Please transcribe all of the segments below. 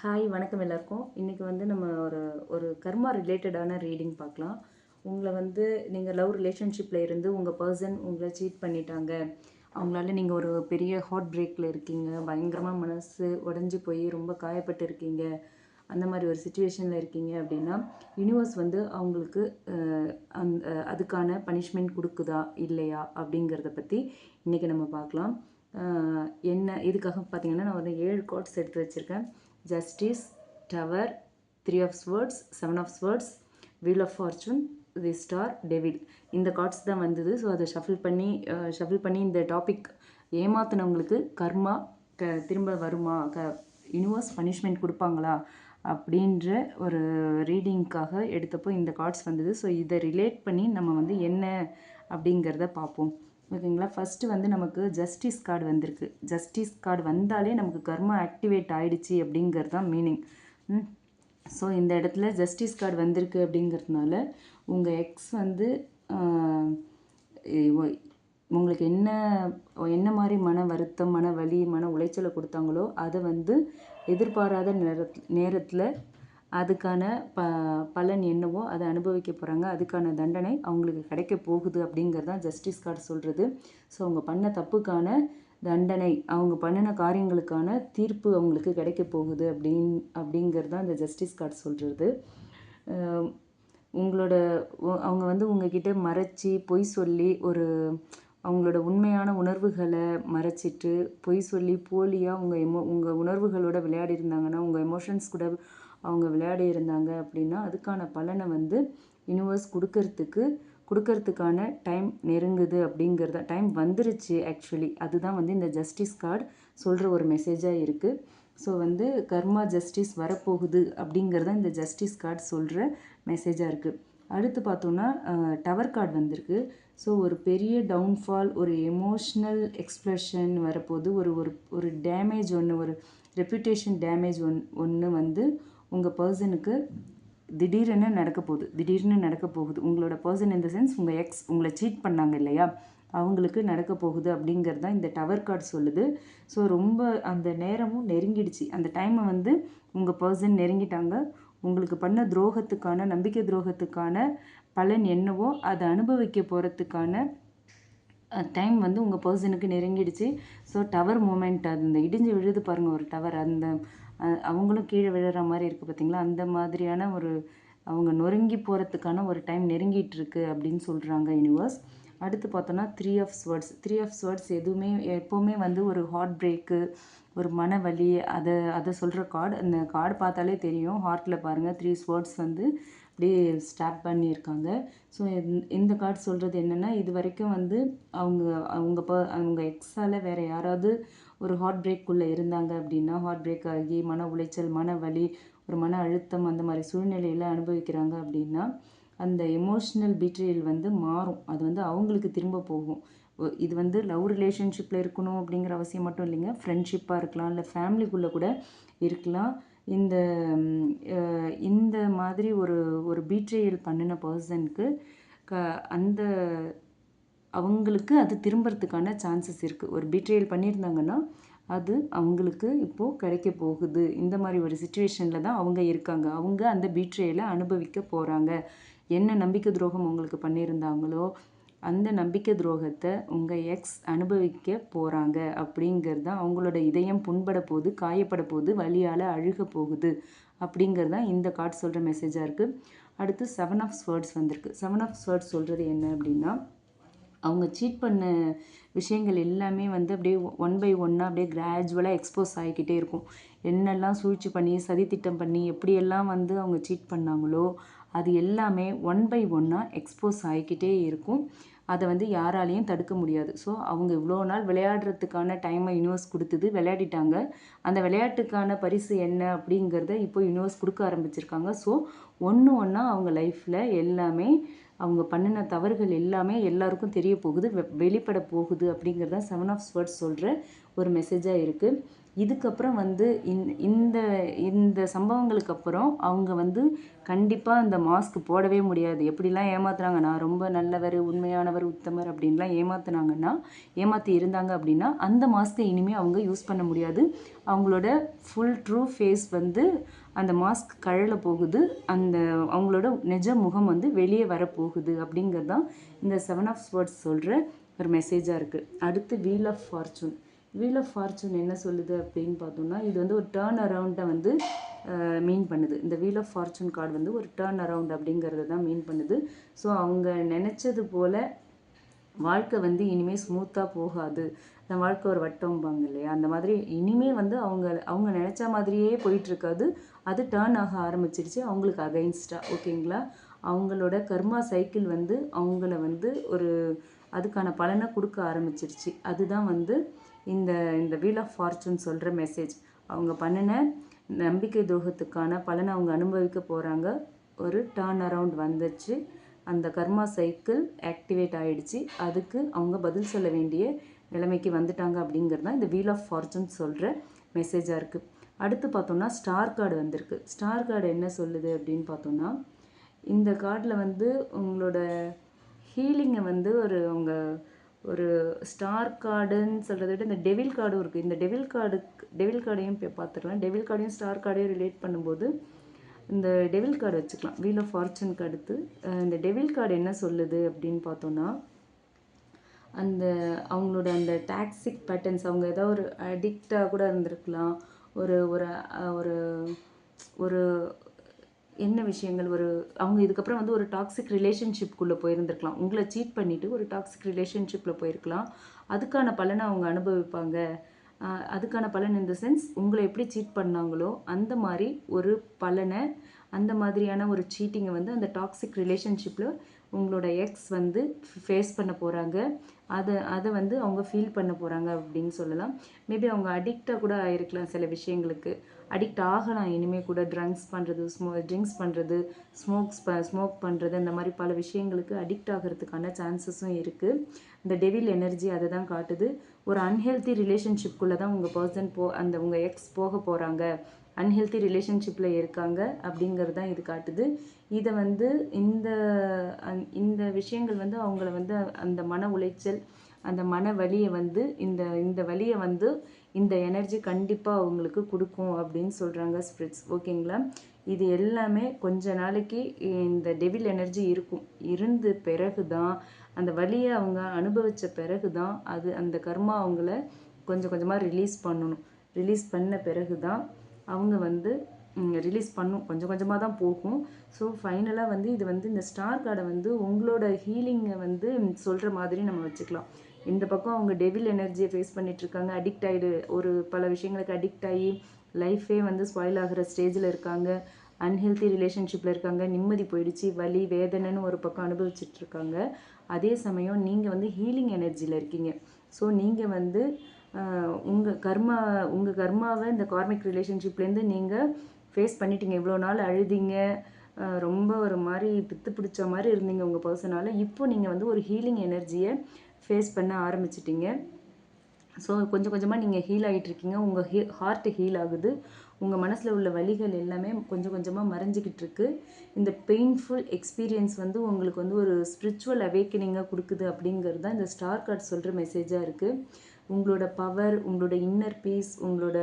Hi வணக்கம் எல்லாருக்கும். இன்றைக்கி வந்து நம்ம ஒரு ஒரு கர்மா ரிலேட்டடான ரீடிங் பார்க்கலாம். உங்களை வந்து நீங்கள் லவ் ரிலேஷன்ஷிப்பில் இருந்து உங்கள் பர்சன் உங்களை சீட் பண்ணிட்டாங்க. அவங்களால நீங்கள் ஒரு பெரிய ஹார்ட் பிரேக்கில் இருக்கீங்க. பயங்கரமாக மனசு உடஞ்சி போய் ரொம்ப காயப்பட்டு இருக்கீங்க. அந்த மாதிரி ஒரு சுச்சுவேஷனில் இருக்கீங்க அப்படின்னா யூனிவர்ஸ் வந்து அவங்களுக்கு அந் அந்த அதுக்கான பனிஷ்மெண்ட் கொடுக்குதா இல்லையா அப்படிங்கிறத பற்றி இன்றைக்கி நம்ம பார்க்கலாம். என்ன இதுக்காக பார்த்திங்கன்னா நான் வந்து ஏழு கார்ட்ஸ் எடுத்து வச்சுருக்கேன். Justice tower three of swords seven of swords wheel of fortune the star devil இந்த கார்ட்ஸ் தான் வந்தது. ஸோ அதை ஷஃபில் பண்ணி ஷஃபில் பண்ணி இந்த டாபிக் ஏமாத்தினவங்களுக்கு கர்மா க திரும்ப வருமா? க யூனிவர்ஸ் பனிஷ்மெண்ட் கொடுப்பாங்களா? அப்படின்ற ஒரு ரீடிங்க்காக எடுத்தப்போ இந்த கார்ட்ஸ் வந்தது. ஸோ இதை ரிலேட் பண்ணி நம்ம வந்து என்ன அப்படிங்கிறத பார்ப்போம். ஓகேங்களா? ஃபஸ்ட்டு வந்து நமக்கு ஜஸ்டிஸ் கார்டு வந்திருக்கு. ஜஸ்டிஸ் கார்டு வந்தாலே நமக்கு கர்மா ஆக்டிவேட் ஆகிடுச்சி அப்படிங்கிறது தான் மீனிங் ஸோ இந்த இடத்துல ஜஸ்டிஸ் கார்டு வந்திருக்கு அப்படிங்கிறதுனால உங்கள் எக்ஸ் வந்து உங்களுக்கு என்ன என்ன மாதிரி மன வருத்தம் மன வலி மன உளைச்சலை கொடுத்தாங்களோ அதை வந்து எதிர்பாராத நேரத் நேரத்தில் அதுக்கான ப பலன் என்னவோ அதை அனுபவிக்க போகிறாங்க அதுக்கான தண்டனை அவங்களுக்கு கிடைக்க போகுது அப்படிங்கிறது தான் ஜஸ்டிஸ் கார்டு சொல்கிறது ஸோ அவங்க பண்ண தப்புக்கான தண்டனை அவங்க பண்ணின காரியங்களுக்கான தீர்ப்பு அவங்களுக்கு கிடைக்க போகுது அப்படின் அப்படிங்கிறது தான் இந்த ஜஸ்டிஸ் கார்டு சொல்கிறது உங்களோட அவங்க வந்து உங்ககிட்ட மறைச்சி பொய் சொல்லி ஒரு அவங்களோட உண்மையான உணர்வுகளை மறைச்சிட்டு பொய் சொல்லி போலியாக உங்கள் எமோ உங்கள் உணர்வுகளோட விளையாடி இருந்தாங்கன்னா உங்கள் எமோஷன்ஸ் கூட அவங்க விளையாடி இருந்தாங்க அப்படின்னா அதுக்கான பலனை வந்து யூனிவர்ஸ் கொடுக்கறதுக்கு கொடுக்கறதுக்கான டைம் நெருங்குது அப்படிங்கிறத டைம் வந்துருச்சு ஆக்சுவலி அதுதான் வந்து இந்த ஜஸ்டிஸ் கார்டு சொல்கிற ஒரு மெசேஜாக இருக்குது ஸோ வந்து கர்மா ஜஸ்டிஸ் வரப்போகுது அப்படிங்கிறத இந்த ஜஸ்டிஸ் கார்டு சொல்கிற மெசேஜாக இருக்குது அடுத்து பார்த்தோன்னா டவர் கார்டு வந்திருக்கு. ஸோ ஒரு பெரிய டவுன்ஃபால் ஒரு எமோஷ்னல் எக்ஸ்ப்ரெஷன் வரப்போகுது. ஒரு ஒரு ஒரு டேமேஜ் ஒன்று ஒரு ரெப்யூட்டேஷன் டேமேஜ் ஒன் ஒன்று வந்து உங்கள் பர்சனுக்கு திடீர்னு நடக்க போகுது. திடீர்னு நடக்க போகுது. உங்களோட பர்சன் இந்த சென்ஸ் உங்கள் எக்ஸ் உங்களை சீட் பண்ணாங்க இல்லையா? அவங்களுக்கு நடக்க போகுது அப்படிங்கிறது தான் இந்த டவர் கார்டு சொல்லுது. ஸோ ரொம்ப அந்த நேரமும் நெருங்கிடுச்சு. அந்த டைமை வந்து உங்கள் பர்சன் நெருங்கிட்டாங்க. உங்களுக்கு பண்ண துரோகத்துக்கான நம்பிக்கை துரோகத்துக்கான பலன் என்னவோ அதை அனுபவிக்க போகிறதுக்கான டைம் வந்து உங்கள் பர்சனுக்கு நெருங்கிடுச்சு. ஸோ டவர் மூமெண்ட் அது இந்த இடிஞ்சு விழுது பாருங்கள் ஒரு டவர் அந்த அவங்களும் கீழே விழுற மாதிரி இருக்குது பார்த்தீங்களா அந்த மாதிரியான ஒரு அவங்க நொறுங்கி போகிறதுக்கான ஒரு டைம் நெருங்கிட்டு இருக்கு அப்படின்னு சொல்கிறாங்க யூனிவர்ஸ் அடுத்து பார்த்தோன்னா three of swords three of swords எதுவுமே எப்போவுமே வந்து ஒரு ஹார்ட் பிரேக்கு ஒரு மன வலி அதை அதை சொல்கிற கார்டு அந்த கார்டு பார்த்தாலே தெரியும். ஹார்ட்டில் பாருங்கள் த்ரீ ஸ்வர்ட்ஸ் வந்து அப்படியே ஸ்டாப் பண்ணியிருக்காங்க. ஸோ இந்த கார்டு சொல்கிறது என்னென்னா இது வரைக்கும் வந்து அவங்க அவங்க ப அவங்க எக்ஸால் வேறு யாராவது ஒரு ஹார்ட் பிரேக்குள்ளே இருந்தாங்க அப்படின்னா ஹார்ட் பிரேக் ஆகி மன உளைச்சல் மன வலி ஒரு மன அழுத்தம் அந்த மாதிரி சூழ்நிலையில் அனுபவிக்கிறாங்க அப்படின்னா அந்த எமோஷ்னல் பீட்ரியல் வந்து மாறும். அது வந்து அவங்களுக்கு திரும்ப போகும். இது வந்து லவ் ரிலேஷன்ஷிப்பில் இருக்கணும் அப்படிங்கிற அவசியம் மட்டும் இல்லைங்க. ஃப்ரெண்ட்ஷிப்பாக இருக்கலாம் இல்லை ஃபேமிலிக்குள்ளே கூட இருக்கலாம். இந்த இந்த மாதிரி ஒரு ஒரு பீட்ரேயல் பண்ணின பர்சனுக்கு க அந்த அவங்களுக்கு அது திரும்புறதுக்கான சான்சஸ் இருக்குது ஒரு பீட்ரியல் பண்ணியிருந்தாங்கன்னா அது அவங்களுக்கு இப்போது கிடைக்க போகுது. இந்த மாதிரி ஒரு சுச்சுவேஷனில் தான் அவங்க இருக்காங்க. அவங்க அந்த பீட்ரியலை அனுபவிக்க போகிறாங்க என்ன நம்பிக்கை துரோகம் உங்களுக்கு பண்ணியிருந்தாங்களோ அந்த நம்பிக்கை துரோகத்தை உங்கள் எக்ஸ் அனுபவிக்க போகிறாங்க அப்படிங்கிறது தான் அவங்களோட இதயம் புண்பட போகுது காயப்பட போகுது வழியால் அழுக போகுது அப்படிங்கிறது தான் இந்த கார்டு சொல்கிற மெசேஜாக இருக்குது அடுத்து செவன் ஆஃப் ஸ்வேர்ட்ஸ் வந்திருக்கு. செவன் ஆஃப் ஸ்வேர்ட்ஸ் சொல்கிறது என்ன அப்படின்னா அவங்க சீட் பண்ண விஷயங்கள் எல்லாமே வந்து அப்படியே ஒன் பை ஒன்னாக அப்படியே கிராஜுவலாக எக்ஸ்போஸ் ஆகிக்கிட்டே இருக்கும். என்னெல்லாம் சூழ்ச்சி பண்ணி சதித்திட்டம் பண்ணி எப்படியெல்லாம் வந்து அவங்க சீட் பண்ணாங்களோ அது எல்லாமே ஒன் பை ஒன்னாக எக்ஸ்போஸ் ஆகிக்கிட்டே இருக்கும். அதை வந்து யாராலையும் தடுக்க முடியாது. ஸோ அவங்க இவ்வளோ நாள் விளையாடுறதுக்கான டைமை யூனிவர்ஸ் கொடுத்தது விளையாடிட்டாங்க. அந்த விளையாட்டுக்கான பரிசு என்ன அப்படிங்கிறத இப்போ யூனிவர்ஸ் கொடுக்க ஆரம்பிச்சிருக்காங்க. ஸோ ஒன்று ஒன்றா அவங்க லைஃப்பில் எல்லாமே அவங்க பண்ணின தவறுகள் எல்லாமே எல்லாருக்கும் தெரிய போகுது வெ- வெளிப்பட போகுது அப்படிங்கிறத செவன் ஆஃப் ஸ்வர்ட்ஸ் சொல்கிற ஒரு மெசேஜாக இருக்குது இதுக்கப்புறம் வந்து இந் இந்த இந்த சம்பவங்களுக்கு அப்புறம் அவங்க வந்து கண்டிப்பாக அந்த மாஸ்க் போடவே முடியாது. எப்படிலாம் ஏமாத்துறாங்க? நான் ரொம்ப நல்லவர் உண்மையானவர் உத்தமர் அப்படின்லாம் ஏமாத்துனாங்கன்னா ஏமாற்றி இருந்தாங்க அப்படின்னா அந்த மாஸ்க்கை இனிமேல் அவங்க யூஸ் பண்ண முடியாது. அவங்களோட ஃபுல் ட்ரூ ஃபேஸ் வந்து அந்த மாஸ்க் கழல போகுது. அந்த அவங்களோட நிஜ முகம் வந்து வெளியே வரப்போகுது அப்படிங்கிறது தான் இந்த செவன் ஆஃப் ஸ்வர்ட்ஸ் சொல்கிற ஒரு மெசேஜாக இருக்குது அடுத்து wheel of fortune wheel of fortune என்ன சொல்லுது அப்படின்னு பார்த்தோம்னா இது வந்து ஒரு டேர்ன் அரவுண்டை வந்து மீன் பண்ணுது. இந்த வீல் ஆஃப் ஃபார்ச்சூன் கார்டு வந்து ஒரு டேர்ன் அரவுண்ட் அப்படிங்கிறத தான் மீன் பண்ணுது. ஸோ அவங்க நினச்சது போல் வாழ்க்கை வந்து இனிமேல் ஸ்மூத்தாக போகாது. அந்த வாழ்க்கை ஒரு வட்டம்பாங்க இல்லையா? அந்த மாதிரி இனிமேல் வந்து அவங்க அவங்க நினச்ச மாதிரியே போயிட்டுருக்காது. அது டேர்ன் ஆக ஆரம்பிச்சிருச்சு. அவங்களுக்கு அகைன்ஸ்டாக ஓகேங்களா? அவங்களோட கர்மா சைக்கிள் வந்து அவங்கள வந்து ஒரு அதுக்கான பலனை கொடுக்க ஆரம்பிச்சிருச்சு. அதுதான் வந்து இந்த இந்த வீல் ஆஃப் ஃபார்ச்சூன் சொல்கிற மெசேஜ் அவங்க பண்ணின நம்பிக்கை துரோகத்துக்கான பலனை அவங்க அனுபவிக்க போகிறாங்க ஒரு டேர்ன் அரவுண்ட் வந்துச்சு. அந்த கர்மா சைக்கிள் ஆக்டிவேட் ஆகிடுச்சு அதுக்கு அவங்க பதில் சொல்ல வேண்டிய நிலைமைக்கு வந்துட்டாங்க அப்படிங்கிறது தான் இந்த வீல் ஆஃப் ஃபார்ச்சூன் சொல்கிற மெசேஜாக இருக்குது அடுத்து பார்த்தோம்னா ஸ்டார் கார்டு வந்திருக்கு. ஸ்டார் கார்டு என்ன சொல்லுது அப்படின்னு பார்த்தோம்னா இந்த கார்டில் வந்து உங்களோட ஹீலிங்கை வந்து ஒரு அவங்க ஒரு ஸ்டார் கார்டுன்னு சொல்கிறத விட இந்த டெவில் கார்டும் இருக்குது இந்த டெவில் கார்டுக்கு டெவில் கார்டையும் இப்போ பார்த்துக்கலாம். டெவில் கார்டையும் ஸ்டார் கார்டையும் ரிலேட் பண்ணும்போது இந்த டெவில் கார்டு வச்சுக்கலாம். வீல் ஆஃப் ஃபார்ச்சூனுக்கு அடுத்து இந்த டெவில் கார்டு என்ன சொல்லுது அப்படின்னு பார்த்தோன்னா அந்த அவங்களோட அந்த டாக்ஸிக் பேட்டர்ன்ஸ் அவங்க ஏதோ ஒரு அடிக்டாக கூட இருந்திருக்கலாம். ஒரு ஒரு ஒரு ஒரு என்ன விஷயங்கள் ஒரு அவங்க இதுக்கப்புறம் வந்து ஒரு டாக்ஸிக் ரிலேஷன்ஷிப்குள்ளே போயிருந்திருக்கலாம். உங்களை சீட் பண்ணிவிட்டு ஒரு டாக்ஸிக் ரிலேஷன்ஷிப்பில் போயிருக்கலாம். அதுக்கான பலனை அவங்க அனுபவிப்பாங்க. அதுக்கான பலன் இந்த சென்ஸ் உங்களை எப்படி சீட் பண்ணாங்களோ அந்த மாதிரி ஒரு பலனை அந்த மாதிரியான ஒரு சீட்டிங்கை வந்து அந்த டாக்ஸிக் ரிலேஷன்ஷிப்பில் உங்களோட எக்ஸ் வந்து ஃபேஸ் பண்ண போகிறாங்க அதை அதை வந்து அவங்க ஃபீல் பண்ண போகிறாங்க அப்படின்னு சொல்லலாம். மேபி அவங்க அடிக்டாக கூட ஆயிருக்கலாம் சில விஷயங்களுக்கு. அடிக்ட் ஆகலாம் இனிமேல் கூட. ட்ரங்க்ஸ் பண்ணுறது ஸ்மோ ட்ரிங்க்ஸ் பண்ணுறது ஸ்மோக்ஸ் ப ஸ்மோக் பண்ணுறது இந்த மாதிரி பல விஷயங்களுக்கு அடிக்ட் ஆகிறதுக்கான சான்சஸும் இருக்குது இந்த டெவில் எனர்ஜி அதை தான் காட்டுது. ஒரு அன்ஹெல்த்தி ரிலேஷன்ஷிப்குள்ளே தான் உங்கள் பர்சன் போ அந்த உங்கள் எக்ஸ் போக போகிறாங்க அன்ஹெல்த்தி ரிலேஷன்ஷிப்பில் இருக்காங்க அப்படிங்கிறது தான் இது காட்டுது. இதை வந்து இந்த இந்த விஷயங்கள் வந்து அவங்கள வந்து அந்த மன உளைச்சல் அந்த மன வலியை வந்து இந்த இந்த வலியை வந்து இந்த எனர்ஜி கண்டிப்பாக அவங்களுக்கு கொடுக்கும் அப்படின்னு சொல்கிறாங்க ஸ்பிரிட்ஸ் ஓகேங்களா? இது எல்லாமே கொஞ்ச நாளைக்கு இந்த டெவில் எனர்ஜி இருக்கும். இருந்து பிறகு தான் அந்த வழியை அவங்க அனுபவித்த பிறகு தான் அது அந்த கர்மா அவங்கள கொஞ்சம் கொஞ்சமாக ரிலீஸ் பண்ணணும். ரிலீஸ் பண்ண பிறகு தான் அவங்க வந்து ரிலீஸ் பண்ணும். கொஞ்சம் கொஞ்சமாக தான் போகும். ஸோ ஃபைனலாக வந்து இது வந்து இந்த ஸ்டார் கார்டை வந்து உங்களோட ஹீலிங்கை வந்து சொல்கிற மாதிரி நம்ம வச்சுக்கலாம். இந்த பக்கம் அவங்க டெவில் எனர்ஜியை ஃபேஸ் பண்ணிகிட்ருக்காங்க அடிக்ட் ஆகிடு ஒரு பல விஷயங்களுக்கு அடிக்ட் ஆகி லைஃபே வந்து ஸ்பாயில் ஆகிற ஸ்டேஜில் இருக்காங்க. அன்ஹெல்த்தி ரிலேஷன்ஷிப்பில் இருக்காங்க. நிம்மதி போயிடுச்சு. வலி வேதனைன்னு ஒரு பக்கம் அனுபவிச்சுட்டு இருக்காங்க. அதே சமயம் நீங்கள் வந்து ஹீலிங் எனர்ஜியில் இருக்கீங்க. ஸோ நீங்கள் வந்து உங்கள் கர்மா உங்கள் கர்மாவை இந்த கார்மிக் ரிலேஷன்ஷிப்லேருந்து நீங்கள் ஃபேஸ் பண்ணிட்டீங்க. இவ்வளோ நாள் அழுதிங்க. ரொம்ப ஒரு மாதிரி பித்து பிடிச்ச மாதிரி இருந்தீங்க உங்கள் பர்சனால் இப்போ நீங்கள் வந்து ஒரு ஹீலிங் எனர்ஜியை ஃபேஸ் பண்ண ஆரம்பிச்சிட்டிங்க. ஸோ கொஞ்சம் கொஞ்சமாக நீங்கள் ஹீல் ஆகிட்டுருக்கீங்க உங்கள் ஹீ ஹார்ட் ஹீல் ஆகுது. உங்கள் மனசில் உள்ள வழிகள் எல்லாமே கொஞ்சம் கொஞ்சமாக மறைஞ்சிக்கிட்டு இருக்கு. இந்த பெயின்ஃபுல் எக்ஸ்பீரியன்ஸ் வந்து உங்களுக்கு வந்து ஒரு ஸ்பிரிச்சுவல் அவேக்கனிங்காக கொடுக்குது அப்படிங்கிறது தான் இந்த ஸ்டார் கார்ட் சொல்கிற மெசேஜாக இருக்குது உங்களோட பவர் உங்களோட இன்னர் பீஸ் உங்களோட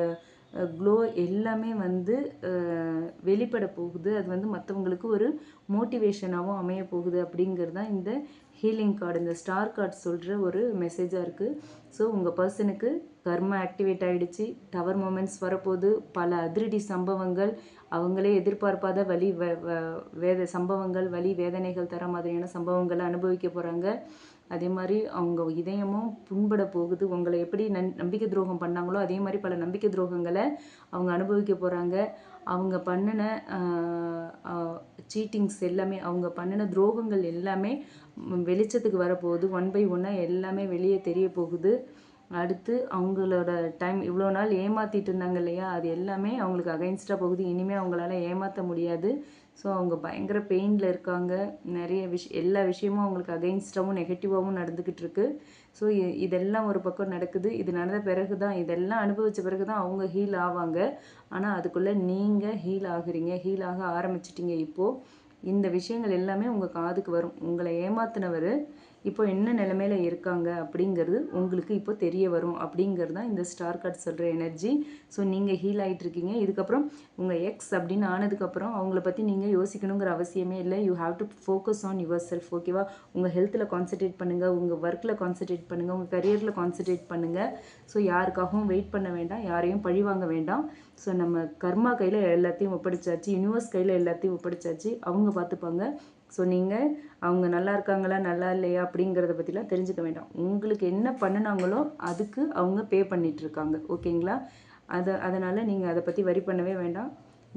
க்ளோ எல்லாமே வந்து வெளிப்பட போகுது. அது வந்து மற்றவங்களுக்கு ஒரு மோட்டிவேஷனாகவும் அமைய போகுது அப்படிங்கிறது தான் இந்த ஹீலிங் கார்டு இந்த ஸ்டார் கார்டு சொல்கிற ஒரு மெசேஜாக இருக்குது ஸோ உங்கள் பர்சனுக்கு கர்மா ஆக்டிவேட் ஆகிடுச்சு டவர் மூமெண்ட்ஸ் வரப்போது பல அதிரடி சம்பவங்கள் அவங்களே எதிர்பார்ப்பாத வலி வேத சம்பவங்கள் வலி வேதனைகள் தர மாதிரியான சம்பவங்களை அனுபவிக்க போகிறாங்க அதே மாதிரி அவங்க இதயமும் புண்பட போகுது. உங்களை எப்படி நன் நம்பிக்கை துரோகம் பண்ணாங்களோ அதே மாதிரி பல நம்பிக்கை துரோகங்களை அவங்க அனுபவிக்க போகிறாங்க அவங்க பண்ணின சீட்டிங்ஸ் எல்லாமே அவங்க பண்ணின துரோகங்கள் எல்லாமே வெளிச்சத்துக்கு வரப்போகுது. ஒன் பை ஒன்னாக எல்லாமே வெளியே தெரிய போகுது. அடுத்து அவங்களோட டைம் இவ்வளோ நாள் ஏமாற்றிட்டு இருந்தாங்க இல்லையா? அது எல்லாமே அவங்களுக்கு அகைன்ஸ்டாக போகுது. இனிமேல் அவங்களால ஏமாற்ற முடியாது. ஸோ அவங்க பயங்கர பெயினில் இருக்காங்க. நிறைய விஷ் எல்லா விஷயமும் அவங்களுக்கு அகைன்ஸ்டாகவும் நெகட்டிவாகவும் நடந்துக்கிட்டு இருக்கு. ஸோ இதெல்லாம் ஒரு பக்கம் நடக்குது. இது நடந்த பிறகு தான் இதெல்லாம் அனுபவித்த பிறகு தான் அவங்க ஹீல் ஆவாங்க. ஆனால் அதுக்குள்ளே நீங்கள் ஹீல் ஆகுறீங்க. ஹீல் ஆக ஆரம்பிச்சிட்டிங்க இப்போது இந்த விஷயங்கள் எல்லாமே உங்கள் காதுக்கு வரும். உங்களை ஏமாத்தினவர் இப்போ என்ன நிலமையில இருக்காங்க அப்படிங்கிறது உங்களுக்கு இப்போ தெரிய வரும் அப்படிங்கிறது தான் இந்த ஸ்டார் கார்ட் சொல்கிற எனர்ஜி. ஸோ நீங்கள் ஹீல் ஆகிட்டு இருக்கீங்க. இதுக்கப்புறம் உங்கள் எக்ஸ் அப்படின்னு ஆனதுக்கப்புறம் அவங்கள பற்றி நீங்கள் யோசிக்கணுங்கிற அவசியமே இல்லை. You have to focus on yourself ஓகேவா உங்கள் ஹெல்த்தில் கான்சன்ட்ரேட் பண்ணுங்கள் உங்கள் ஒர்க்கில் கான்சன்ட்ரேட் பண்ணுங்கள் உங்கள் கரியரில் கான்சன்ட்ரேட் பண்ணுங்கள் ஸோ யாருக்காகவும் வெயிட் பண்ண வேண்டாம். யாரையும் பழி வாங்க வேண்டாம். ஸோ நம்ம கர்மா கையில் எல்லாத்தையும் ஒப்படைச்சாச்சு. யூனிவர்ஸ் கையில் எல்லாத்தையும் ஒப்படைச்சாச்சு. அவங்க பார்த்துப்பாங்க. ஸோ நீங்கள் அவங்க நல்லா இருக்காங்களா நல்லா இல்லையா அப்படிங்கிறத பற்றிலாம் தெரிஞ்சுக்க வேண்டாம். உங்களுக்கு என்ன பண்ணினாங்களோ அதுக்கு அவங்க பே பண்ணிகிட்ருக்காங்க ஓகேங்களா? அதை அதனால் நீங்கள் அதை பற்றி வரி பண்ணவே வேண்டாம்.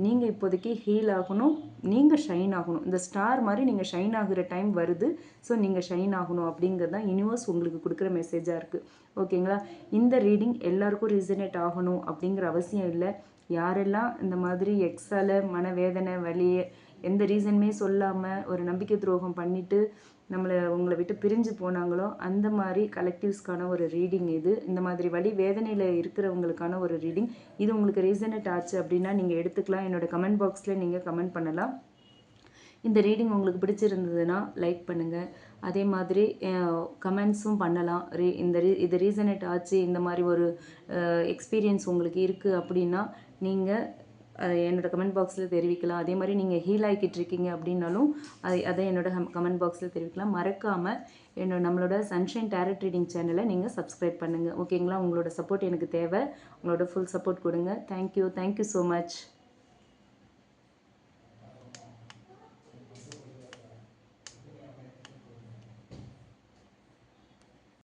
நீங்கள் இப்போதைக்கு ஹீல் ஆகணும். நீங்கள் ஷைன் ஆகணும். இந்த ஸ்டார் மாதிரி நீங்கள் ஷைன் ஆகுற டைம் வருது. ஸோ நீங்கள் ஷைன் ஆகணும் அப்படிங்கிறது தான் யூனிவர்ஸ் உங்களுக்கு கொடுக்குற மெசேஜாக இருக்குது ஓகேங்களா? இந்த ரீடிங் எல்லாருக்கும் ரீசனேட் ஆகணும் அப்படிங்கிற அவசியம் இல்லை. யாரெல்லாம் இந்த மாதிரி எக்ஸால மனவேதனை வலியை எந்த ரீசனுமே சொல்லாமல் ஒரு நம்பிக்கை துரோகம் பண்ணிவிட்டு நம்மளை உங்களை விட்டு பிரிஞ்சு போனாங்களோ அந்த மாதிரி கலெக்டிவ்ஸ்க்கான ஒரு ரீடிங் இது. இந்த மாதிரி வழி வேதனையில் இருக்கிறவங்களுக்கான ஒரு ரீடிங் இது உங்களுக்கு ரீசனட் ஆச்சு அப்படின்னா நீங்கள் எடுத்துக்கலாம். என்னோடய கமெண்ட் பாக்ஸில் நீங்கள் கமெண்ட் பண்ணலாம். இந்த ரீடிங் உங்களுக்கு பிடிச்சிருந்ததுன்னா லைக் பண்ணுங்கள் அதே மாதிரி கமெண்ட்ஸும் பண்ணலாம். ரீ இந்த ரீ இது ரீசனட் ஆச்சு. இந்த மாதிரி ஒரு எக்ஸ்பீரியன்ஸ் உங்களுக்கு இருக்குது அப்படின்னா நீங்கள் என்னோடய கமெண்ட் பாக்ஸில் தெரிவிக்கலாம். அதே மாதிரி நீங்கள் ஹீல் ஆகிக்கிட்டு இருக்கீங்க அப்படின்னாலும் அதை அதை என்னோட கமெண்ட் பாக்ஸில் தெரிவிக்கலாம். மறக்காமல் என்னோட நம்மளோட சன்ஷைன் டேரட் ட்ரீடிங் சேனலை நீங்கள் சப்ஸ்கிரைப் பண்ணுங்கள் ஓகேங்களா உங்களோட சப்போர்ட் எனக்கு தேவை. உங்களோட ஃபுல் சப்போர்ட் கொடுங்க. Thank you thank you so much